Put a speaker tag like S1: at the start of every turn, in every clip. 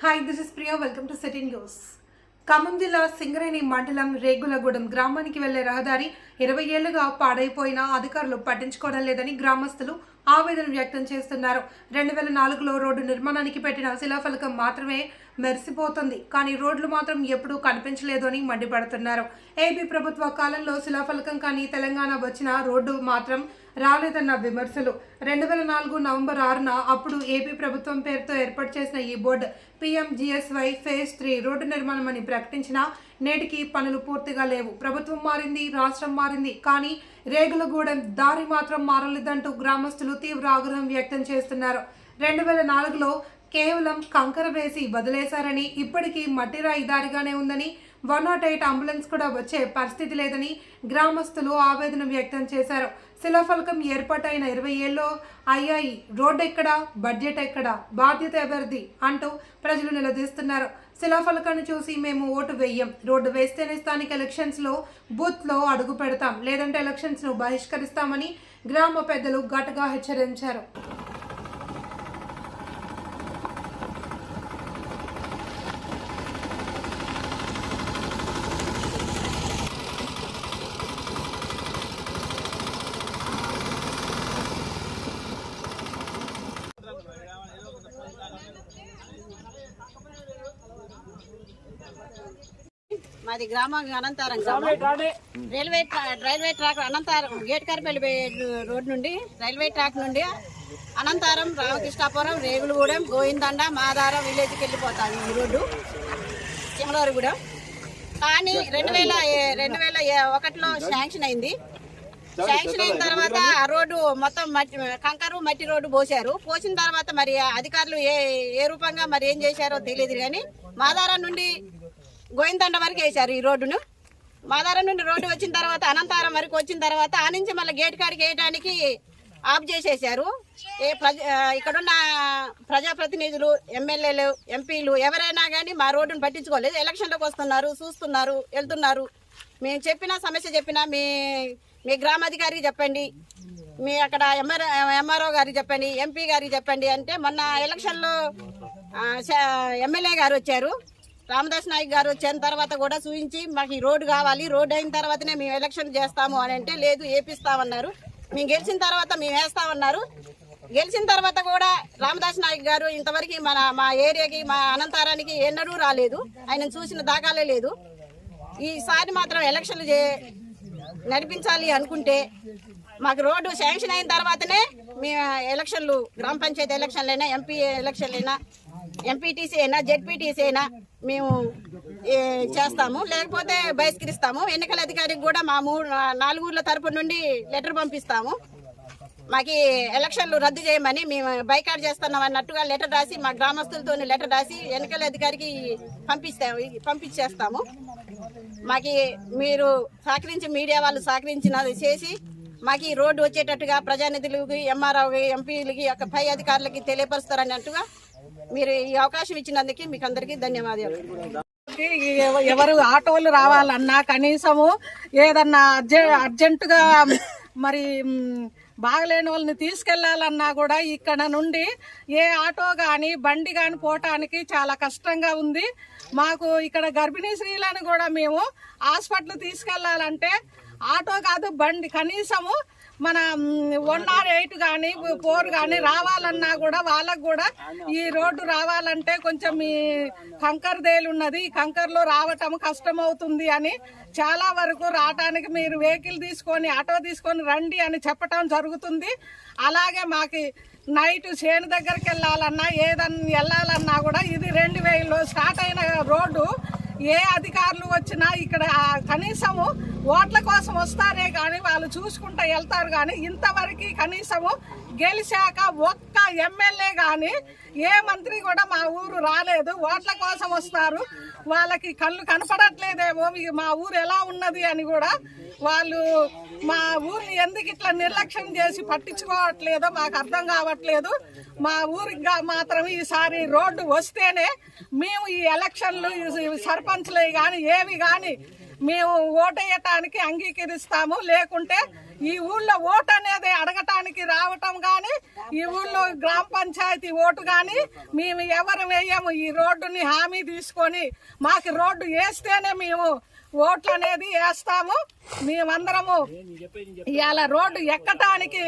S1: Hi this is Priya welcome to city news Khammam జిల్లా సింగరేణి మండలం రేగులగూడెం గ్రామానికి వెళ్ళే రహదారి ఇరవై ఏళ్ళుగా పాడైపోయినా అధికారులు పట్టించుకోవడం లేదని గ్రామస్తులు ఆవేదన వ్యక్తం చేస్తున్నారు. రెండు వేల నాలుగులో రోడ్డు నిర్మాణానికి పెట్టిన శిలాఫలకం మాత్రమే మెరిసిపోతుంది. కానీ రోడ్లు మాత్రం ఎప్పుడూ కనిపించలేదు అని మండిపడుతున్నారు. ఏపీ ప్రభుత్వ కాలంలో శిలాఫలకం కానీ తెలంగాణ వచ్చిన రోడ్డు మాత్రం రాలేదన్న విమర్శలు. రెండు వేల నాలుగు నవంబర్ ఆరున అప్పుడు ఏపీ ప్రభుత్వం పేరుతో ఏర్పాటు చేసిన ఈ board PMGSY phase three road నిర్మాణం అని ప్రకటించినా నేటికి పనులు పూర్తిగా లేవు. ప్రభుత్వం మారింది రాష్ట్రం మారింది. కానీ రేగులగూడెం దారి మాత్రం మారలేదంటూ గ్రామస్తులు తీవ్ర ఆగ్రహం వ్యక్తం చేస్తున్నారు. రెండు వేల నాలుగులో కేవలం కంకర వేసి వదిలేశారని ఇప్పటికీ మట్టి రాయి దారిగానే ఉందని వన్ నాట్ ఎయిట్ అంబులెన్స్ కూడా వచ్చే పరిస్థితి లేదని గ్రామస్తులు ఆవేదన వ్యక్తం చేశారు. శిలాఫలకం ఏర్పాటైన ఇరవై ఏళ్ళు అయ్యాయి రోడ్ ఎక్కడా బడ్జెట్ ఎక్కడా బాధ్యత ఎవరిది అంటూ ప్రజలు నిలదీస్తున్నారు. శిలాఫలకాన్ని చూసి మేము ఓటు వేయం రోడ్డు వేస్తేనే స్థానిక ఎలక్షన్స్లో బూత్లో అడుగు పెడతాం. లేదంటే ఎలక్షన్స్ను బహిష్కరిస్తామని గ్రామ పెద్దలు ఘటగా హెచ్చరించారు.
S2: మాది గ్రామం అనంతారం గ్రామం. Railway railway track Anantharam gate Karipalli road నుండి రైల్వే ట్రాక్ నుండి అనంతారం రామకృష్ణాపురం రేగులగూడెం గోవిందండ మాదారం విలేజ్కి వెళ్ళిపోతాం ఈ రోడ్డు చిమలూరుగూడెం కానీ రెండు వేల రెండు వేల ఒకటిలో శాంక్షన్ అయింది. శాంక్షన్ అయిన తర్వాత ఆ రోడ్డు మొత్తం మట్టి కంకరు మట్టి రోడ్డు పోసారు పోసిన తర్వాత మరి అధికారులు ఏ ఏ రూపంగా మరి ఏం చేశారో తెలియదు కానీ మాదారం నుండి గోవిందండ వరకు వేశారు ఈ రోడ్డును. మాదారం నుండి రోడ్డు వచ్చిన తర్వాత అనంతారం వరకు వచ్చిన తర్వాత ఆ నుంచి మళ్ళీ గేట్ కాడికి వేయడానికి ఆఫ్ చేసేసారు ఏ ప్రజ ఇక్కడున్న ప్రజాప్రతినిధులు ఎమ్మెల్యేలు ఎంపీలు ఎవరైనా కానీ మా రోడ్డును పట్టించుకోలేదు. ఎలక్షన్లోకి వస్తున్నారు చూస్తున్నారు వెళ్తున్నారు. మేము చెప్పిన సమస్య చెప్పినా మీ మీ గ్రామాధికారికి చెప్పండి. మీ అక్కడ ఎంఆర్ ఎంఆర్ఓ గారికి చెప్పండి ఎంపీ గారికి చెప్పండి అంటే మొన్న ఎలక్షన్లో ఎమ్మెల్యే గారు వచ్చారు. రామదాస్ నాయక్ గారు వచ్చిన తర్వాత కూడా చూపించి మాకు ఈ రోడ్డు కావాలి రోడ్డు అయిన తర్వాతనే మేము ఎలక్షన్ చేస్తాము అని అంటే లేదు ఏపిస్తామన్నారు. మేము గెలిచిన తర్వాత మేము వేస్తామన్నారు. గెలిచిన తర్వాత కూడా రామదాస్ నాయక్ గారు ఇంతవరకు మన మా ఏరియాకి మా అనంతారానికి ఎన్నడూ రాలేదు. ఆయన చూసిన దాఖలే లేదు. ఈసారి మాత్రం ఎలక్షన్లు చే నడిపించాలి అనుకుంటే మాకు రోడ్డు శాంక్షన్ అయిన తర్వాతనే మేము ఎలక్షన్లు గ్రామ పంచాయతీ ఎలక్షన్లైనా ఎంపీ ఎలక్షన్లైనా ఎంపీటీసీ అయినా జెడ్పీటీసీ అయినా మేము చేస్తాము లేకపోతే బహిష్కరిస్తాము. ఎన్నికల అధికారికి కూడా మా మూడు తరపు నుండి లెటర్ పంపిస్తాము. మాకు ఎలక్షన్లు రద్దు చేయమని మేము బైకాట్ చేస్తున్నాం అన్నట్టుగా లెటర్ రాసి మా గ్రామస్తులతో లెటర్ రాసి ఎన్నికల అధికారికి పంపిస్తాము పంపించేస్తాము. మాకు మీరు సహకరించి మీడియా వాళ్ళు సహకరించినది చేసి మాకు ఈ రోడ్డు వచ్చేటట్టుగా ప్రజానిధులకి ఎంఆర్ఓకి ఎంపీలకి యొక్క పై అధికారులకి తెలియపరుస్తారన్నట్టుగా మీరు ఈ అవకాశం ఇచ్చినందుకు మీకు అందరికీ ధన్యవాదాలు.
S3: ఎవ- ఎవరు ఆటోలు రావాలన్నా కనీసము ఏదన్నా అర్జె అర్జెంటుగా మరి బాగలేని వాళ్ళని తీసుకెళ్ళాలన్నా కూడా ఇక్కడ నుండి ఏ ఆటో కానీ బండి కానీ పోవటానికి చాలా కష్టంగా ఉంది. మాకు ఇక్కడ గర్భిణీ స్త్రీలను కూడా మేము హాస్పిటల్ తీసుకెళ్ళాలంటే ఆటో కాదు బండి. కనీసము మన వన్ ఆర్ ఎయిట్ కానీ ఫోర్ కానీ రావాలన్నా కూడా వాళ్ళకు కూడా ఈ రోడ్డు రావాలంటే కొంచెం ఈ కంకర్ దేలు ఉన్నది. ఈ కంకర్లో రావటం కష్టమవుతుంది అని చాలా వరకు రావటానికి మీరు వెహికల్ తీసుకొని ఆటో తీసుకొని రండి అని చెప్పటం జరుగుతుంది. అలాగే మాకు నైట్ చేను దగ్గరికి వెళ్ళాలన్నా ఏదన్నా వెళ్ళాలన్నా కూడా ఇది రెండు వేలలో స్టార్ట్ అయిన రోడ్డు ఏ అధికారులు వచ్చినా ఇక్కడ కనీసము ఓట్ల కోసం వస్తారే కానీ వాళ్ళు చూసుకుంటూ వెళ్తారు కానీ ఇంతవరకు కనీసము గెలిచాక ఒక్క ఎమ్మెల్యే కానీ ఏ మంత్రి కూడా మా ఊరు రాలేదు. ఓట్ల కోసం వస్తారు. వాళ్ళకి కళ్ళు కనపడట్లేదేమో మా ఊరు ఎలా ఉన్నది అని కూడా వాళ్ళు మా ఊరిని ఎందుకు ఇట్లా నిర్లక్ష్యం చేసి పట్టించుకోవట్లేదో మాకు అర్థం కావట్లేదు. మా ఊరికి మాత్రం ఈసారి రోడ్డు వస్తేనే మేము ఈ ఎలక్షన్లు ఈ సర్పంచ్లు కానీ ఏవి కానీ మేము ఓటేయటానికి అంగీకరిస్తాము. లేకుంటే ఈ ఊళ్ళో ఓటు అనేది అడగటానికి రావటం కానీ ఈ ఊళ్ళో గ్రామ పంచాయతీ ఓటు కానీ మేము ఎవరు వేయము. ఈ రోడ్డుని హామీ తీసుకొని మాకు రోడ్డు వేస్తేనే మేము ఓట్లు అనేది వేస్తాము. మేమందరము ఇవాళ రోడ్డు ఎక్కటానికి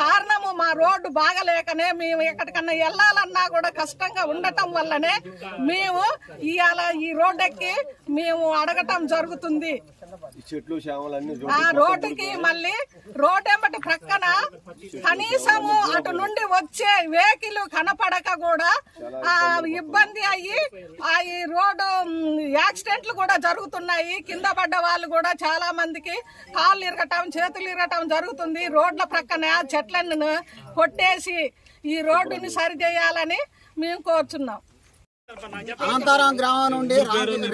S3: కారణము మా రోడ్డు బాగలేకనే మేము ఎక్కడికన్నా వెళ్ళాలన్నా కూడా కష్టంగా ఉండటం వల్లనే మేము ఇవాళ ఈ రోడ్డు ఎక్కి మేము అడగటం జరుగుతుంది.
S4: చెట్లు
S3: రోడ్డుకి మళ్ళీ రోడ్ ఏమటి ప్రక్కన కనీసము అటు నుండి వచ్చే వెహికల్ కనపడక కూడా ఆ ఇబ్బంది అయ్యి ఆ ఈ రోడ్డు యాక్సిడెంట్లు కూడా జరుగుతున్నాయి. కింద పడ్డ వాళ్ళు కూడా చాలా మందికి కాళ్ళు ఇరగటం చేతులు ఇరగటం జరుగుతుంది. రోడ్ల ప్రక్కన చెట్లను కొట్టేసి ఈ రోడ్డుని సరి చేయాలని మేము కోరుచున్నాం.
S5: అనంతారం గ్రామం నుండి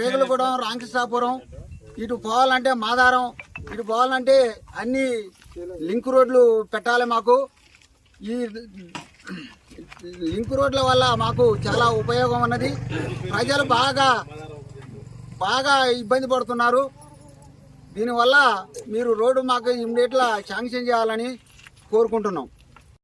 S5: రేగులగూడెం రాంకృష్ణాపురం ఇటు పోవాలంటే మాదారం ఇటు పోవాలంటే అన్ని లింక్ రోడ్లు పెట్టాలి మాకు. ఈ లింక్ రోడ్ల వల్ల మాకు చాలా ఉపయోగం ఉన్నది. ప్రజలు బాగా బాగా ఇబ్బంది పడుతున్నారు. దీనివల్ల మీరు రోడ్డు మాకు ఇమ్మీడియట్లా శాంక్షన్ చేయాలని కోరుకుంటున్నాం.